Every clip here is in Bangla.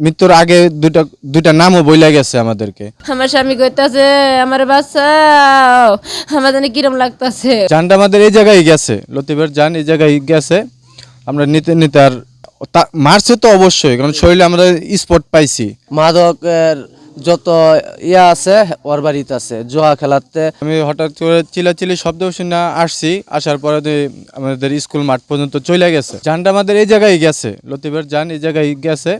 মৃত্যুর আগে দুটা দুটা নামও বইলা গেছে আমাদেরকে। আমার স্বামী কইতাছে আমার বাচ্চা আমার জানি কিরম লাগতাছে? জানটা আমাদের এই জায়গায় গেছে লতিফের জান এই জায়গায় গেছে। আমরা নিতে নিতে আর তা- মারছে তো অবশ্যই কারণ শরীরে আমরা স্পট পাইছি। মাদকের যত ইয়া আছে ওর বাড়িতে আছে জুয়া খেলাতে। আমি হঠাৎ করে চিলাচিলি শব্দ শুনে আসছি আসার পরে তো আমাদের স্কুল মাঠ পর্যন্ত চলে গেছে। জানটা আমাদের এই জায়গায় গেছে লতিফের জান এই জায়গায় গেছে।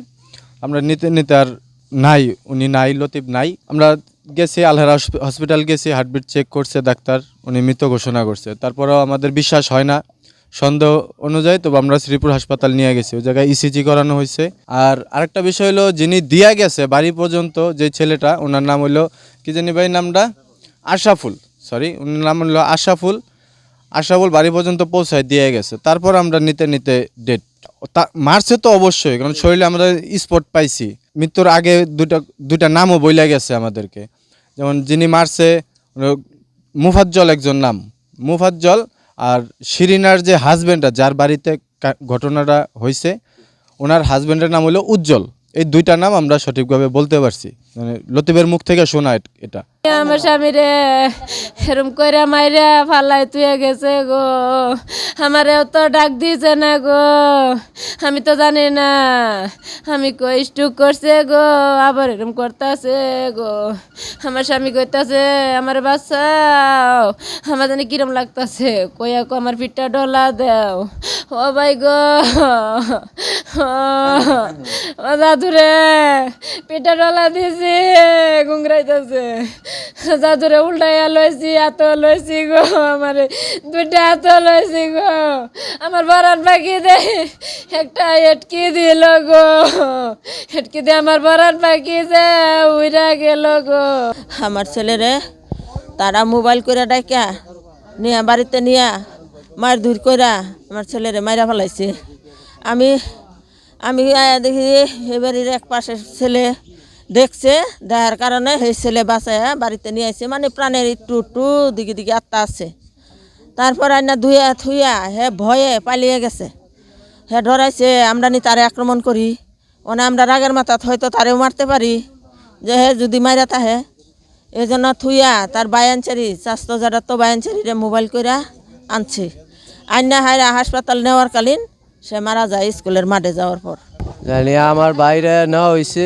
আমরা নিতে নিতে আর নাই, উনি নাই, লতিফ নাই। আমরা গেছি, আলহারা হসপিটাল গেছি হার্টবিট চেক করছে, ডাক্তার, উনি মৃত ঘোষণা করছে। তারপরেও আমাদের বিশ্বাস হয় না। সন্দেহ অনুযায়ী তবে আমরা শ্রীপুর হাসপাতাল নিয়ে গেছি, ওই জায়গায় ইসিজি করানো হয়েছে। আর আরেকটা বিষয় হলো, যিনি দিয়া গেছে বাড়ি পর্যন্ত, যে ছেলেটা, ওনার নাম হলো, কি জানি ভাই নামটা? আশাফুল সরি ওনার নাম হলো আশাফুল। আশাফুল বাড়ি পর্যন্ত পৌঁছায়, দিয়ে গেছে। তারপর আমরা নিতে নিতে ডেট মারছে তো অবশ্যই, কারণ শরীরে আমরা স্পট পাইছি। মৃত্যুর আগে দুটা দুটা নামও বইলা গেছে আমাদেরকে। যেমন যিনি মারছে মুফাজ্জল একজন নাম। মুফাজ্জল আর শিরিনার যে হাজবেন্ডটা যার বাড়িতে ঘটনাটা হয়েছে ওনার হাজবেন্ডের নাম হলো উজ্জ্বল। এই দুইটা নাম আমরা সঠিকভাবে বলতে পারছি। মানে লতিফের মুখ থেকে শোনা এটা আমার স্বামী রে, এরম কইরা মাইরা ফালাই তুই গেছে গো। আমারেও তো ডাক দিয়েছে না গো। আমি তো জানি না, আমি কই স্টুক করছে গো, আবার এরম করতেছে গো। আমার স্বামী কইতাছে, আমার বাচ্চা আমার জানি কিরম লাগতাছে কইয়া কো আমার পিঠটা ডলা দেও। ও ভাই গো, ও দাদুরে পিঠা ডলা দিছি গুংরাইতেছে দাদুরে উল্টাইয়া লইছি হাত লইছি গো, আমার। দুইটা হাত লইছি গো। আমার বরান পাখি দে, একটা এটকি দিল গো। এটকি দিয়ে আমার বরান পাখি যে উইরা গেল গো। আমার ছেলেরে তারা মোবাইল করে ডাইকা, নিয়া বাড়িতে নিয়া, মার দূর কইরা আমার ছেলেরে মাইরা ফেলাইছে। আমি আমি দেখি এবারের এক পাশের ছেলে দেখছে, দেখার কারণে সেই ছেলে বাঁচায় বাড়িতে নিয়ে আসছে মানে প্রাণের একটু একটু দিকে দিকে আত্মা আছে। তারপর আইনা ধুইয়া থুইয়া, হে ভয়ে পালিয়ে গেছে। হে ডরাইছে, আমরা নি তারে আক্রমণ করি। ওনা আমরা রাগের মাথাত হয়তো তারেও মারতে পারি। যে হে যদি মাইরা তাহে এই জন্য থুইয়া তার বায়ানচারি, স্বাস্থ্য যারা তো বায়ানচারিরে মোবাইল কইরা আনছে। আইনা হাইরা হাসপাতাল নেওয়ার কালীন সে মারা যায় স্কুলের মাঠে যাওয়ার পর। জানি আমার বাইরে নেওয়া হয়েছে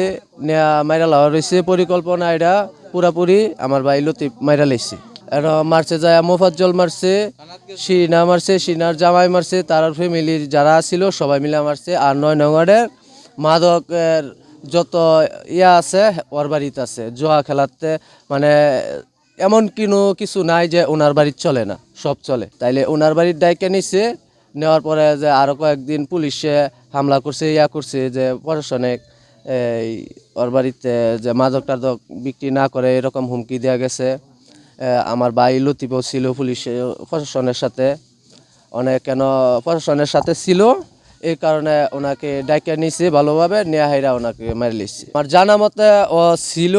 মাইরা লওয়া রয়েছে পরিকল্পনা এটা পুরাপুরি আমার ভাই লতিফ মাইরা লাইছে। এটা মারছে যায় মোফাজ্জল মারছে সিনা মারছে সিনার জামাই মারছে, তার ফ্যামিলির যারা ছিল সবাই মিলে মারছে। আর নয় নগরের মাদকের যত ইয়া আছে, ওর বাড়িতে আছে, জুয়া খেলাতে মানে এমন কিনো কিছু নাই যে ওনার বাড়ির চলে না, সব চলে। তাইলে ওনার বাড়ির দায়িত্ব নিছে, নেওয়ার পরে যে আরও কয়েকদিন পুলিশে হামলা করছে, ইয়া করছে যে প্রশাসনিক এই ওর বাড়িতে যে মাদক টাদক বিক্রি না করে এরকম হুমকি দেওয়া গেছে। আমার ভাই লতিফও ছিল পুলিশে, প্রশাসনের সাথে। অনেক কেন প্রশাসনের সাথে ছিল? এই কারণে ওনাকে ডাইকে নিছে ভালোভাবে, নেয়া হাইরা ওনাকে মারি লিছে আমার জানা মতে ও ছিল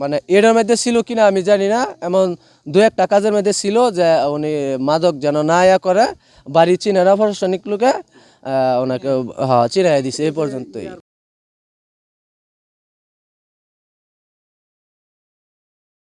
মানে এর মধ্যে ছিল কিনা আমি জানি না। এমন দু একটা কাজের মধ্যে ছিল যে উনি মাদক যেন না ইয়া করে, বাড়ি চিনেরা প্রশাসনিক লোকে। ওনাকে হ্যাঁ চিনাই দিছে এই পর্যন্তই।